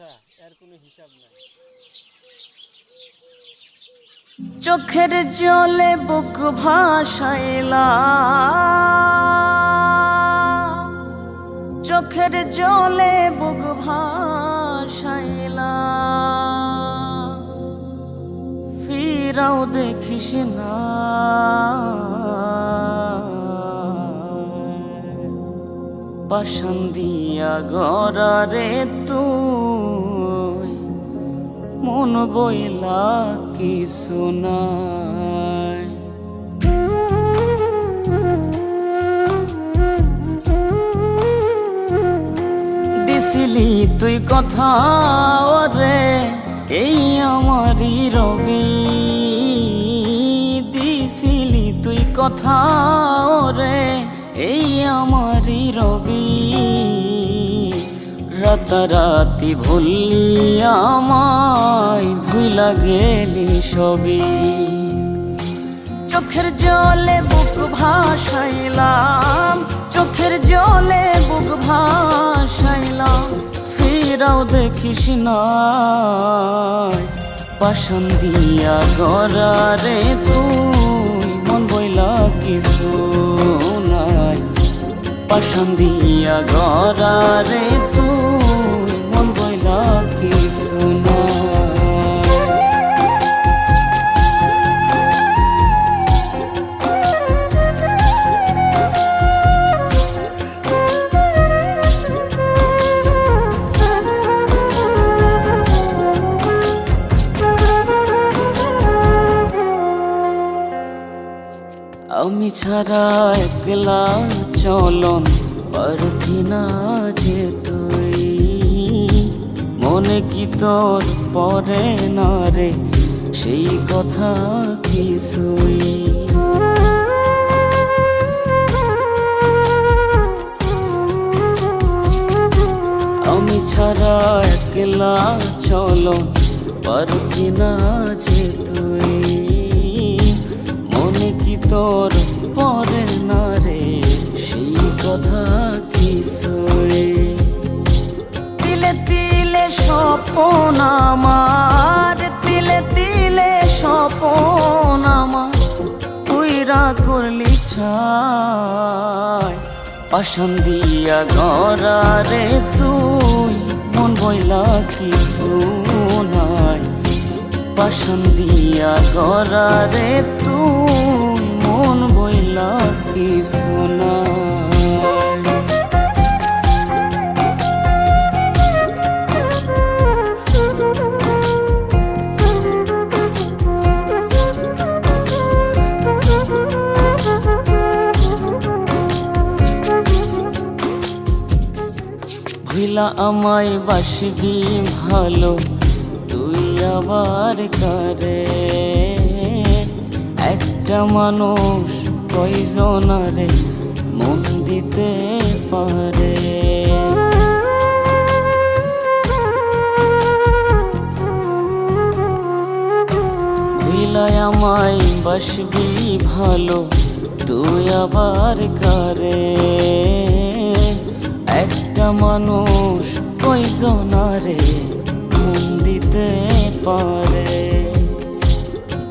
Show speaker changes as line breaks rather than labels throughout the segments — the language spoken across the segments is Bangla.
আচ্ছা এর কোনো হিসাব নাই
চোখের জলে বুক ভাসাইলা। চোখের জলে বুক ভাসাইলা। ফিরাও দেখিস না। পাশান দিয়া গড়ারে তুই বইলা কি শোনায় দিছিলি তুই কথা ওরে, এই আমারই রবি। দিছিলি তুই কথা ওরে, এই আমারই রবি। রাতারাতি ভুললি আমায় ভুলা গেলি সবই। চোখের জলে বুক ভাসাইলাম, চোখের জলে বুক ভাসাইলাম, ফিরাও দেখিস না পাশান দিয়া গড়ারে তুই, মন বইলা কিছু পাশান দিয়া গড়ারে তুই। আমি ছাড়া একলা চলন পারথি না যে তুই। মনে কি তোর পরে না রে সেই কথা কিছুই? আমি ছাড়া একলা চলো পারথি না যে তিলে তিলে স্বপন আমার, তিলে তিলে স্বপন আমার। তুই রা করলি ছাই পাশান দিয়া গড়া রে তুই, মন বইলা কিছু নাই। পাশান দিয়া গড়া রে তুই, মন বইলা কিছু নাই। ভুলা আমায় বাসবি ভালো, তুই আবার কারে? একটা মানুষ কয়জনারে মন দিতে পারে? ভুলায় আমায় বাসবি ভালো, তুই আবার কারে? একটা মানুষ কয়জনারে মন দিতে পারে।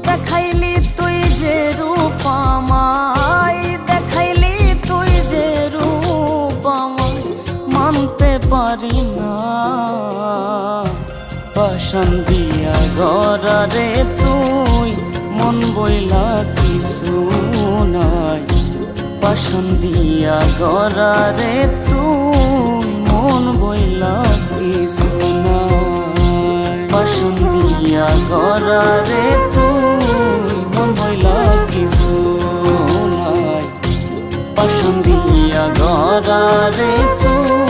দেখাইলি তুই যে রূপ আমায়, দেখাইলি তুই যে রূপ আমায় মানতে পারি না। পাশান দিয়া গড়ারে তুই মন বইলা কিছু নাই। পাশান দিয়া গড়ারে তুই বইলা কিছু নাই পাশান দিয়া গড়ারে তুই মন বইলা কিছু নাই পাশান দিয়া গড়ারে তুই